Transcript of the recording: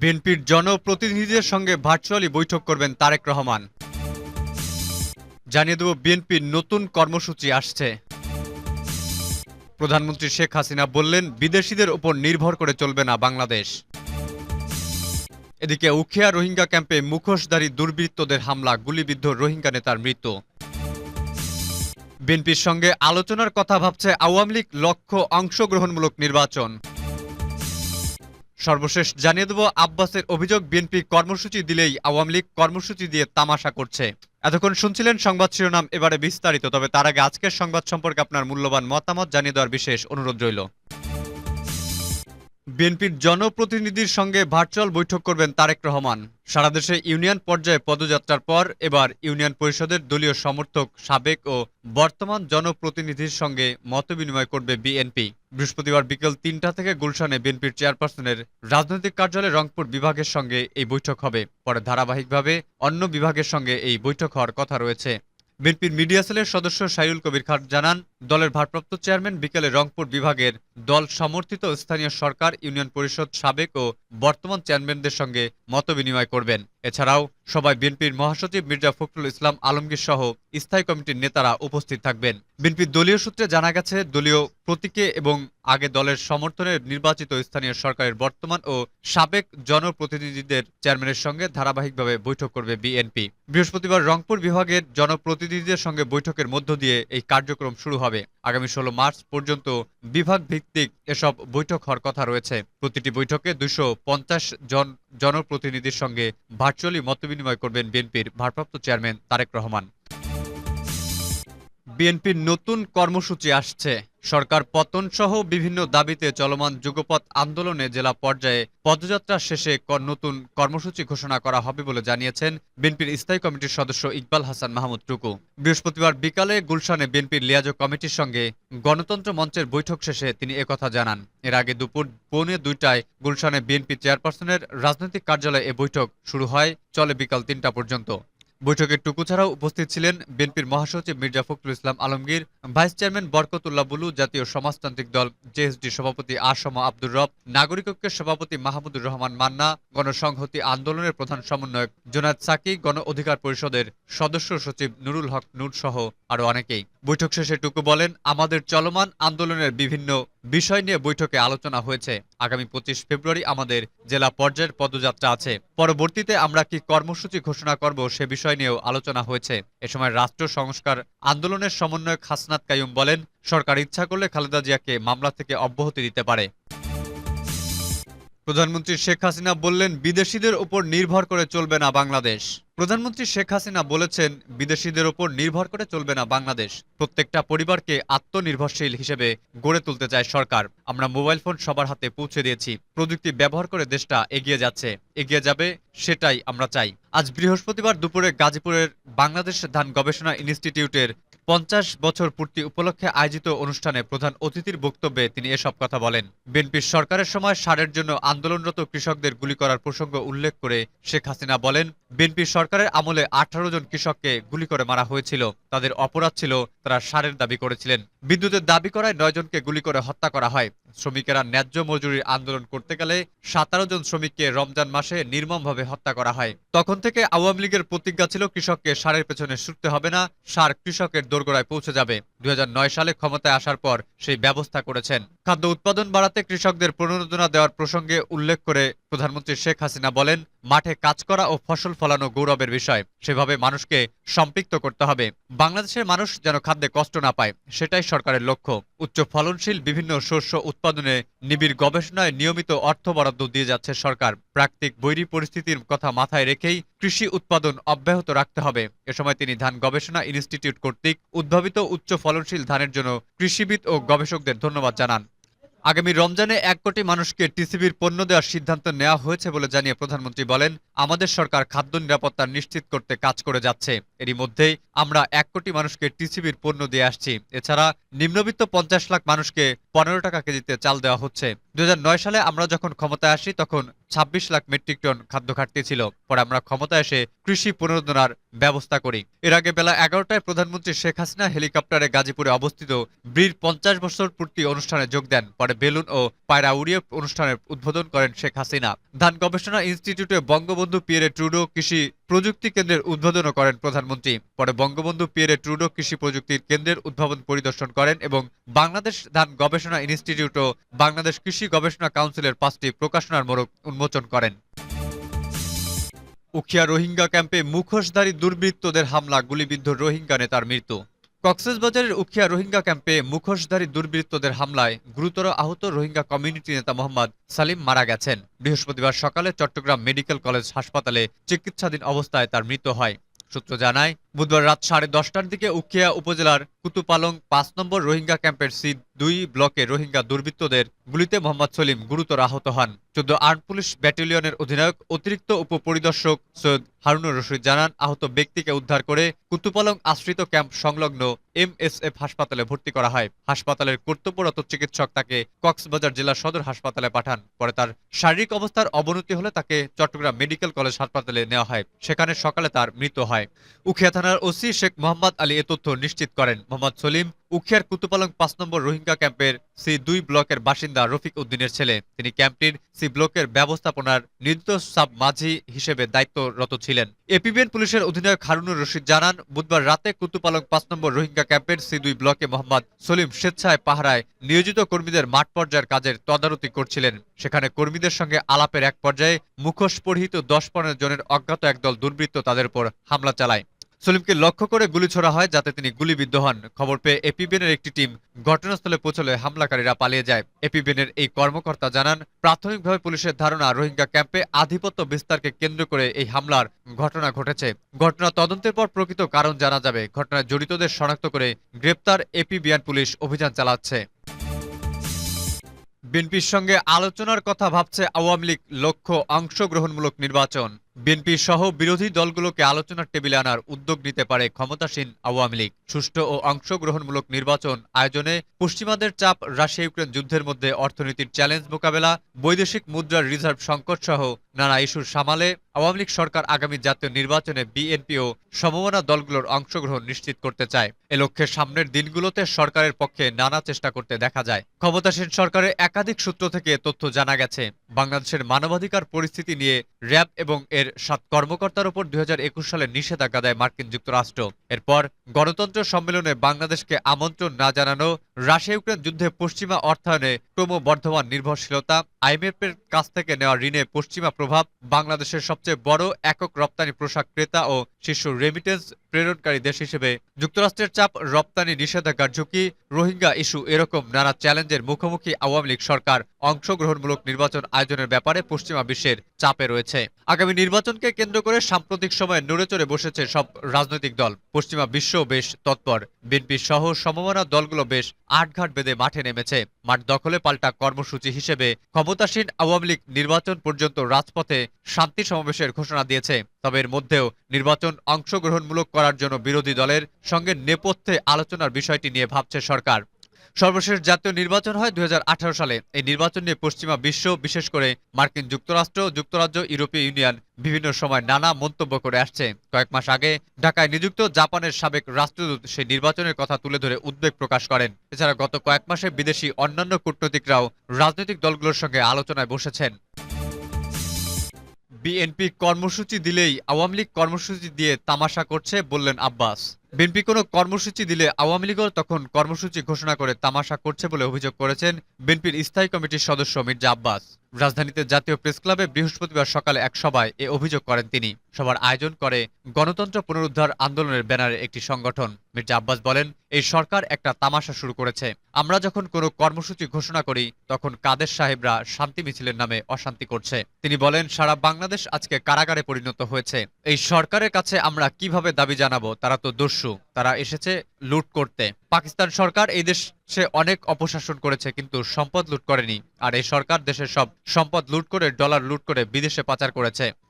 বিএনপির জনপ্রতিনিধিদের সঙ্গে ভার্চুয়ালি বৈঠক করবেন তারেক রহমান। জানিয়ে দেব, বিএনপির নতুন কর্মসূচি আসছে। প্রধানমন্ত্রী শেখ হাসিনা বললেন, বিদেশিদের উপর নির্ভর করে চলবে না বাংলাদেশ। এদিকে উখিয়া রোহিঙ্গা ক্যাম্পে মুখোশধারী দুর্বৃত্তদের হামলা, গুলিবিদ্ধ রোহিঙ্গা নেতার মৃত্যু। বিএনপির সঙ্গে আলোচনার কথা ভাবছে আওয়ামী লীগ লক্ষ্য অংশগ্রহণমূলক নির্বাচন। সর্বশেষ জানিয়ে দেব, আব্বাসের অভিযোগ, বিএনপি কর্মসূচি দিলেই আওয়ামী লীগ কর্মসূচি দিয়ে তামাশা করছে। এতক্ষণ শুনছিলেন সংবাদ শিরোনাম, এবারে বিস্তারিত, তবে তার আগে আজকের সংবাদ সম্পর্কে আপনার মূল্যবান মতামত জানিয়ে দেওয়ার বিশেষ অনুরোধ রইল। বিএনপির জনপ্রতিনিধির সঙ্গে ভার্চুয়াল বৈঠক করবেন তারেক রহমান। সারা দেশে ইউনিয়ন পর্যায়ে পদযাত্রার পর এবার ইউনিয়ন পরিষদের দলীয় সমর্থক, সাবেক ও বর্তমান জনপ্রতিনিধির সঙ্গে মতবিনিময় করবে বিএনপি। বৃহস্পতিবার বিকেল তিনটা থেকে গুলশানে বিএনপির চেয়ারপারসনের রাজনৈতিক কার্যালয় রংপুর বিভাগের সঙ্গে এই বৈঠক হবে। পরে ধারাবাহিকভাবে অন্য বিভাগের সঙ্গে এই বৈঠক হওয়ার কথা রয়েছে। বিএনপির মিডিয়া সেলের সদস্য সাইরুল কবির খান জানান দলের ভারপ্রাপ্ত চেয়ারম্যান বিকেলে রংপুর বিভাগের দল সমর্থিত স্থানীয় সরকার, ইউনিয়ন পরিষদ সাবেক ও বর্তমান চেয়ারম্যানদের সঙ্গে মতবিনিময় করবেন। এছাড়াও সবাই বিএনপির মহাসচিব মির্জা ফখরুল ইসলাম আলমগীর সহ স্থায়ী কমিটির নেতারা উপস্থিত থাকবেন। বিএনপির দলীয় সূত্রে জানা গেছে, দলীয় প্রতীকে এবং আগে দলের সমর্থনে নির্বাচিত স্থানীয় সরকারের বর্তমান ও সাবেক জনপ্রতিনিধিদের চেয়ারম্যানের সঙ্গে ধারাবাহিকভাবে বৈঠক করবে বিএনপি। বৃহস্পতিবার রংপুর বিভাগের জনপ্রতিনিধিদের সঙ্গে বৈঠকের মধ্য দিয়ে এই কার্যক্রম শুরু হবে। আগামী ষোলো মার্চ পর্যন্ত বিভাগ ভিত্তিক এসব বৈঠক হওয়ার কথা রয়েছে। প্রতিটি বৈঠকে দুশো পঞ্চাশ জন জনপ্রতিনিধির সঙ্গে ভার্চুয়ালি মত বিনিময় করবেন বিএনপির ভারপ্রাপ্ত চেয়ারম্যান তারেক রহমান। বিএনপির নতুন কর্মসূচি আসছে। সরকার পতন সহ বিভিন্ন দাবিতে চলমান যুগপৎ আন্দোলনে জেলা পর্যায়ে পদযাত্রা শেষে নতুন কর্মসূচি ঘোষণা করা হবে বলে জানিয়েছেন বিএনপির স্থায়ী কমিটির সদস্য ইকবাল হাসান মাহমুদ টুকু। বৃহস্পতিবার বিকালে গুলশানে বিএনপির লিয়াজো কমিটির সঙ্গে গণতন্ত্র মঞ্চের বৈঠক শেষে তিনি একথা জানান। এর আগে দুপুর পৌনে দুইটায় গুলশানে বিএনপি চেয়ারপারসনের রাজনৈতিক কার্যালয়ে এ বৈঠক শুরু হয়, চলে বিকাল তিনটা পর্যন্ত। বৈঠকে টুকু ছাড়াও উপস্থিত ছিলেন বিএনপির মহাসচিব মির্জা ফখরুল ইসলাম আলমগীর, ভাইস চেয়ারম্যান বরকতুল্লাহ বুলু জাতীয় সমাজতান্ত্রিক দল জেএসডি সভাপতি আসম আব্দুর রব, নাগরিক ঐক্যের সভাপতি মাহমুদুর রহমান মান্না, গণসংহতি আন্দোলনের প্রধান সমন্বয়ক জোনায়দ সাকি, গণ অধিকার পরিষদের সদস্য সচিব নুরুল হক নূর সহ আরও অনেকেই। বৈঠক শেষে টুকু বলেন, আমাদের চলমান আন্দোলনের বিভিন্ন বিষয় নিয়ে বৈঠকে আলোচনা হয়েছে। আগামী পঁচিশ ফেব্রুয়ারি আমাদের জেলা পর্যায়ের পদযাত্রা আছে। পরবর্তীতে আমরা কি কর্মসূচি ঘোষণা করব সে বিষয় নিয়েও আলোচনা হয়েছে। এ সময় রাষ্ট্র সংস্কার আন্দোলনের সমন্বয়ক হাসনাত কাইয়ুম বলেন, সরকার ইচ্ছা করলে খালেদা জিয়াকে মামলা থেকে অব্যাহতি দিতে পারে। প্রধানমন্ত্রী শেখ হাসিনা বললেন, বিদেশিদের উপর নির্ভর করে চলবে না বাংলাদেশ। প্রধানমন্ত্রী শেখ হাসিনা বলেছেন, বিদেশিদের ওপর নির্ভর করে চলবে না বাংলাদেশ। প্রত্যেকটা পরিবারকে আত্মনির্ভরশীল হিসেবে গড়ে তুলতে চায় সরকার। আমরা মোবাইল ফোন সবার হাতে পৌঁছে দিয়েছি। প্রযুক্তি ব্যবহার করে দেশটা এগিয়ে যাচ্ছে। এগিয়ে যাবে, সেটাই আমরা চাই। আজ বৃহস্পতিবার দুপুরে গাজীপুরের বাংলাদেশ ধান গবেষণা ইনস্টিটিউটের পঞ্চাশ বছর পূর্তি উপলক্ষে আয়োজিত অনুষ্ঠানে প্রধান অতিথির বক্তব্যে তিনি এসব কথা বলেন। বিএনপির সরকারের সময় সারের জন্য আন্দোলনরত কৃষকদের গুলি করার প্রসঙ্গ উল্লেখ করে শেখ হাসিনা বলেন, বিএনপি সরকারের আমলে আঠারো জন কৃষককে গুলি করে মারা হয়েছিল। তাদের অপরাধ ছিল, তারা সারের দাবি করেছিলেন। বিদ্যুতের দাবি করায় নয় জনকে গুলি করে হত্যা করা হয়। শ্রমিকেরা ন্যায্য মজুরির আন্দোলন করতে গেলে সাতারো জন শ্রমিককে রমজান মাসে নির্মমভাবে হত্যা করা হয়। তখন থেকে আওয়ামী লীগের প্রতিজ্ঞা ছিল, কৃষককে সারের পেছনে ছুটতে হবে না, সার কৃষকের দোরগোড়ায় পৌঁছে যাবে। দু হাজার নয় সালে ক্ষমতায় আসার পর সেই ব্যবস্থা করেছেন। খাদ্য উৎপাদন বাড়াতে কৃষকদের প্রণোদনা দেওয়ার প্রসঙ্গে উল্লেখ করে প্রধানমন্ত্রী শেখ হাসিনা বলেন, মাঠে কাজ করা ও ফসল ফলানো গৌরবের বিষয়। সেভাবে মানুষকে সম্পৃক্ত করতে হবে। বাংলাদেশের মানুষ যেন খাদ্যে কষ্ট না পায়, সেটাই সরকারের লক্ষ্য। উচ্চ ফলনশীল বিভিন্ন শস্য উৎপাদনে নিবিড় গবেষণায় নিয়মিত অর্থ বরাদ্দ দিয়ে যাচ্ছে সরকার। প্রাকৃতিক বৈরী পরিস্থিতির কথা মাথায় রেখেই কৃষি উৎপাদন অব্যাহত রাখতে হবে। এ সময় তিনি ধান গবেষণা ইনস্টিটিউট কর্তৃক উদ্ভাবিত উচ্চ ফলনশীল ধানের জন্য কৃষিবিদ ও গবেষকদের ধন্যবাদ জানান। আগামী রমজানে এক কোটি মানুষকে টিসিবির পণ্য দেওয়ার সিদ্ধান্ত নেওয়া হয়েছে বলে জানিয়ে প্রধানমন্ত্রী বলেন, আমাদের সরকার খাদ্য নিরাপত্তা নিশ্চিত করতে কাজ করে যাচ্ছে। এরই মধ্যেই আমরা এক কোটি মানুষকে টিসিবির পণ্য দিয়ে আসছি। এছাড়া নিম্নবিত্ত পঞ্চাশ লাখ মানুষকে পনেরো টাকা কেজিতে চাল দেওয়া হচ্ছে। দু সালে আমরা যখন ক্ষমতায় আসি, তখন ছাব্বিশ লাখ মেট্রিক টন খাদ্য ঘাটতি ছিল। পরে আমরা ক্ষমতায় এসে কৃষি পুনরুদ্ধার ব্যবস্থা করি। এর আগে বেলা এগারোটায় প্রধানমন্ত্রী শেখ হাসিনা হেলিকপ্টারে গাজীপুরে অবস্থিত ব্রির পঞ্চাশ বছর পূর্তি অনুষ্ঠানে যোগ দেন। পরে বেলুন ও পায়রা উড়িয়ে অনুষ্ঠানের উদ্বোধন করেন শেখ হাসিনা। ধান গবেষণা ইনস্টিটিউটে বঙ্গবন্ধু পিয়ারে ট্রুডো কৃষি প্রযুক্তি কেন্দ্রের উদ্বোধনও করেন প্রধানমন্ত্রী। পরে বঙ্গবন্ধু পিয়ারে ট্রুডো কৃষি প্রযুক্তির কেন্দ্রের উদ্ভাবন পরিদর্শন করেন এবং বাংলাদেশ ধান গবেষণা ইনস্টিটিউট ও বাংলাদেশ কৃষি গবেষণা কাউন্সিলের পাঁচটি প্রকাশনার মোড়ক উন্মোচন করেন। উখিয়া রোহিঙ্গা ক্যাম্পে মুখোশধারী দুর্বৃত্তদের হামলা, গুলিবিদ্ধ রোহিঙ্গা নেতার মৃত্যু। কক্সবাজারের উখিয়া রোহিঙ্গা ক্যাম্পে মুখোশধারী দুর্বৃত্তদের হামলায় গুরুতর আহত রোহিঙ্গা কমিউনিটি নেতা মোহাম্মদ সালিম মারা গেছেন। বৃহস্পতিবার সকালে চট্টগ্রাম মেডিকেল কলেজ হাসপাতালে চিকিৎসাধীন অবস্থায় তার মৃত্যু হয়। সূত্র জানায় বুধবার রাত সাড়ে দশটার দিকে উখিয়া উপজেলার কুতুপালং পাঁচ নম্বর রোহিঙ্গা ক্যাম্পের সি দুই ব্লকে রোহিঙ্গা দুর্বৃত্তদের গুলিতে মোহাম্মদ সলিম গুরুতর আহত হন। চোদ্দ আর্ম পুলিশ ব্যাটালিয়নের অধিনায়ক, অতিরিক্ত উপপরিদর্শক সৈয়দ হারুনুর রশিদ জানান, আহত ব্যক্তিকে উদ্ধার করে কুতুপালং আশ্রিত ক্যাম্প সংলগ্ন এমএসএফ হাসপাতালে ভর্তি করা হয়। হাসপাতালের কর্তব্যরত চিকিৎসক তাকে কক্সবাজার জেলা সদর হাসপাতালে পাঠান। পরে তার শারীরিক অবস্থার অবনতি হলে তাকে চট্টগ্রাম মেডিকেল কলেজ হাসপাতালে নেওয়া হয়। সেখানে সকালে তার মৃত্যু হয়। উখিয়া থানার ওসি শেখ মোহাম্মদ আলী এ তথ্য নিশ্চিত করেন। মোহাম্মদ সলিম উখিয়ার কুতুপালং পাঁচ নম্বর রোহিঙ্গা ক্যাম্পের সি দুই ব্লকের বাসিন্দা রফিক উদ্দিনের ছেলে। তিনি ক্যাম্পটির সি ব্লকের ব্যবস্থাপনার নিযুক্ত সাব মাঝি হিসেবে দায়িত্বরত ছিলেন। এপিবিএন পুলিশের অধিনায়ক হারুনুর রশিদ জানান, বুধবার রাতে কুতুপালং পাঁচ নম্বর রোহিঙ্গা ক্যাম্পের সি দুই ব্লকে মোহাম্মদ সলিম স্বেচ্ছায় পাহারায় নিয়োজিত কর্মীদের মাঠ পর্যায়ের কাজের তদারতি করছিলেন। সেখানে কর্মীদের সঙ্গে আলাপের এক পর্যায়ে মুখোশ পরিহিত দশ পনেরো জনের অজ্ঞাত একদল দুর্বৃত্ত তাদের উপর হামলা চালায়। সলিমকে লক্ষ্য করে গুলি ছোড়া হয়, যাতে তিনি গুলিবিদ্ধ হন। খবর পেয়ে এপিবিএনের একটি টিম ঘটনাস্থলে পৌঁছলে হামলাকারীরা পালিয়ে যায়। এপিবিএনের এই কর্মকর্তা জানান, প্রাথমিকভাবে পুলিশের ধারণা, রোহিঙ্গা ক্যাম্পে আধিপত্য বিস্তারকে কেন্দ্র করে এই হামলার ঘটনা ঘটেছে। ঘটনা তদন্তের পর প্রকৃত কারণ জানা যাবে। ঘটনায় জড়িতদের শনাক্ত করে গ্রেপ্তার এপিবিএন পুলিশ অভিযান চালাচ্ছে। বিএনপির সঙ্গে আলোচনার কথা ভাবছে আওয়ামী লীগ লক্ষ্য অংশগ্রহণমূলক নির্বাচন। বিএনপি সহ বিরোধী দলগুলোকে আলোচনার টেবিলে আনার উদ্যোগ নিতে পারে ক্ষমতাসীন আওয়ামী লীগ। সুষ্ঠু ও অংশগ্রহণমূলক নির্বাচন আয়োজনে পশ্চিমাদের চাপ রাশিয়া ইউক্রেন যুদ্ধের মধ্যে অর্থনীতির চ্যালেঞ্জ মোকাবেলা, বৈদেশিক মুদ্রার রিজার্ভ সংকট সহ নানা ইস্যুর সামালে আওয়ামী লীগ সরকার আগামী জাতীয় নির্বাচনে বিএনপি ও সমমনা দলগুলোর অংশগ্রহণ নিশ্চিত করতে চায়। এ লক্ষ্যে সামনের দিনগুলোতে সরকারের পক্ষে নানা চেষ্টা করতে দেখা যায়। ক্ষমতাসীন সরকারের একাধিক সূত্র থেকে তথ্য জানা গেছে, বাংলাদেশের মানবাধিকার পরিস্থিতি নিয়ে র্যাব এবং এর সাত কর্মকর্তার উপর দুই হাজার একুশ সালে নিষেধাজ্ঞা দেয় মার্কিন যুক্তরাষ্ট্র। এরপর গণতন্ত্র সম্মেলনে বাংলাদেশকে আমন্ত্রণ না জানানো রাশিয়া ইউক্রেন যুদ্ধে পশ্চিমা অর্থায়নে ক্রমবর্ধমান নির্ভরশীলতা আইএমএফ এর কাছ থেকে নেওয়া ঋণে পশ্চিমা প্রভাব, বাংলাদেশের সবচেয়ে বড় একক রপ্তানি পোশাক ক্রেতা ও শীর্ষ রেমিটেন্স প্রেরণকারী দেশ হিসেবে যুক্তরাষ্ট্রের চাপ, রপ্তানি নিষেধাজ্ঞার ঝুঁকি, রোহিঙ্গা ইস্যু এরকম নানা চ্যালেঞ্জের মুখোমুখি আওয়ামী লীগ সরকার অংশগ্রহণমূলক নির্বাচন আয়োজনের ব্যাপারে পশ্চিমা বিশ্বের চাপে রয়েছে। আগামী নির্বাচনকে কেন্দ্র করে সাম্প্রতিক সময়ে নড়ে চড়ে বসেছে সব রাজনৈতিক দল। পশ্চিমা বিশ্ব বেশ তৎপর। বিএনপি সহ সমমনা দলগুলো বেশ আটঘাট বেঁধে মাঠে নেমেছে। মাঠ দখলে পাল্টা কর্মসূচি হিসেবে ক্ষমতাসীন আওয়ামী লীগ নির্বাচন পর্যন্ত রাজপথে শান্তি সমাবেশের ঘোষণা দিয়েছে। তবে এর মধ্যেও নির্বাচন অংশগ্রহণমূলক করার জন্য বিরোধী দলের সঙ্গে নেপথ্যে আলোচনার বিষয়টি নিয়ে ভাবছে সরকার। সর্বশেষ জাতীয় নির্বাচন হয় দুই হাজার আঠারো সালে। এই নির্বাচন নিয়ে পশ্চিমা বিশ্ব, বিশেষ করে মার্কিন যুক্তরাষ্ট্র, যুক্তরাজ্য, ইউরোপীয় ইউনিয়ন বিভিন্ন সময় নানা মন্তব্য করে আসছে। কয়েক মাস আগে ঢাকায় নিযুক্ত জাপানের সাবেক রাষ্ট্রদূত সেই নির্বাচনের কথা তুলে ধরে উদ্বেগ প্রকাশ করেন। এছাড়া গত কয়েক মাসে বিদেশি অন্যান্য কূটনৈতিকরাও রাজনৈতিক দলগুলোর সঙ্গে আলোচনায় বসেছেন। বিএনপি কর্মসূচি দিলেই আওয়ামী লীগ কর্মসূচি দিয়ে তামাশা করছে বললেন আব্বাস। বিএনপি কোনো কর্মসূচি দিলে আওয়ামী লীগও তখন কর্মসূচি ঘোষণা করে তামাশা করছে বলে অভিযোগ করেছেন বিএনপির স্থায়ী কমিটির সদস্য মির্জা আব্বাস। রাজধানীতে জাতীয় প্রেস ক্লাবে বৃহস্পতিবার সকালে এক সভায় এ অভিযোগ করেন তিনি। সভার আয়োজন করে গণতন্ত্র পুনরুদ্ধার আন্দোলনের ব্যানারে একটি সংগঠন। মির্জা আব্বাস বলেন, এই সরকার একটা তামাশা শুরু করেছে। আমরা যখন কোনো কর্মসূচি ঘোষণা করি, তখন কাদের সাহেবরা শান্তি মিছিলের নামে অশান্তি করছে। তিনি বলেন, সারা বাংলাদেশ আজকে কারাগারে পরিণত হয়েছে। এই সরকারের কাছে আমরা কীভাবে দাবি জানাব, তারা তো দস্যু তারা এসেছে লুট করতে। পাকিস্তান সরকার এই দেশে অনেক অপশাসন করেছে, কিন্তু সম্পদ লুট করেনি। আর এই সরকার দেশের সব সম্পদ লুট করে, ডলার লুট করে বিদেশে পাচার করেছে।